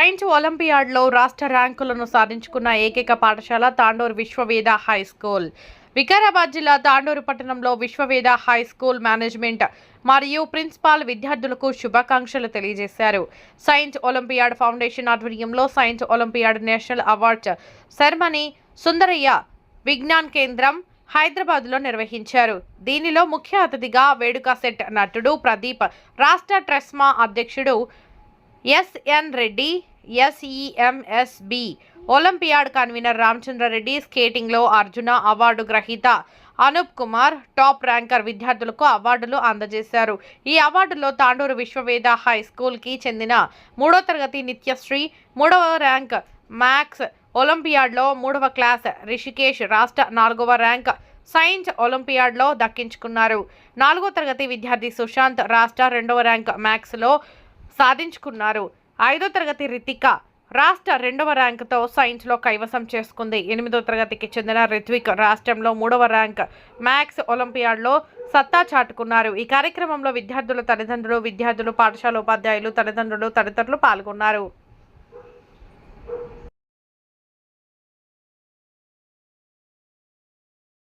Science ఒలింపియాడ్లో రాష్ట్ర ర్యాంకులను సాధించుకున్న ఏకైక పాఠశాల తాండూరు విశ్వవేద హై స్కూల్. వికారాబాద్ జిల్లా తాండూరు పట్టణంలో విశ్వవేద హై స్కూల్ మేనేజ్మెంట్ మరియు ప్రిన్సిపాల్ విద్యార్థులకు శుభాకాంక్షలు తెలియజేశారు. సైన్స్ ఒలింపియాడ్ ఫౌండేషన్ ఆధ్వర్యంలో science olympiad national awards ceremony Sundarayya Vignan Kendram హైదరాబాద్లో నిర్వహించారు. దీనిలో ముఖ్య అతిథిగా వేడుక సెట్ నటుడు ప్రదీప్ రాష్ట్ర ట్రెస్మా అధ్యక్షుడు SN Reddy SEMSB. Olympiad convenor Ramachandra Reddy స్కేటింగ్లో అర్జున అవార్డు గ్రహీత అనూప్ కుమార్ టాప్ ర్యాంకర్ విద్యార్థులకు అవార్డులు అందజేశారు. ఈ అవార్డులో తాండూరు విశ్వవేద హై స్కూల్కి చెందిన మూడో తరగతి నిత్యశ్రీ మూడవ ర్యాంక్ మ్యాక్స్ ఒలింపియాడ్లో మూడవ క్లాస్ రిషికేష్ రాష్ట్ర నాలుగవ ర్యాంక్ సైన్స్ ఒలింపియాడ్లో దక్కించుకున్నారు. నాలుగో తరగతి విద్యార్థి సుశాంత్ రాష్ట్ర రెండవ ర్యాంక్ మ్యాథ్స్లో సాధించుకున్నారు. ఐదో తరగతి రితిక రాష్ట్ర రెండవ ర్యాంకుతో సైన్స్లో కైవసం చేసుకుంది. ఎనిమిదో తరగతికి చెందిన రిత్విక్ రాష్ట్రంలో మూడవ ర్యాంక్. మ్యాథ్స్ ఒలింపియాడ్లో సత్తా చాటుకున్నారు. ఈ కార్యక్రమంలో విద్యార్థుల తల్లిదండ్రులు విద్యార్థులు పాఠశాల ఉపాధ్యాయులు తల్లిదండ్రులు తదితరులు పాల్గొన్నారు.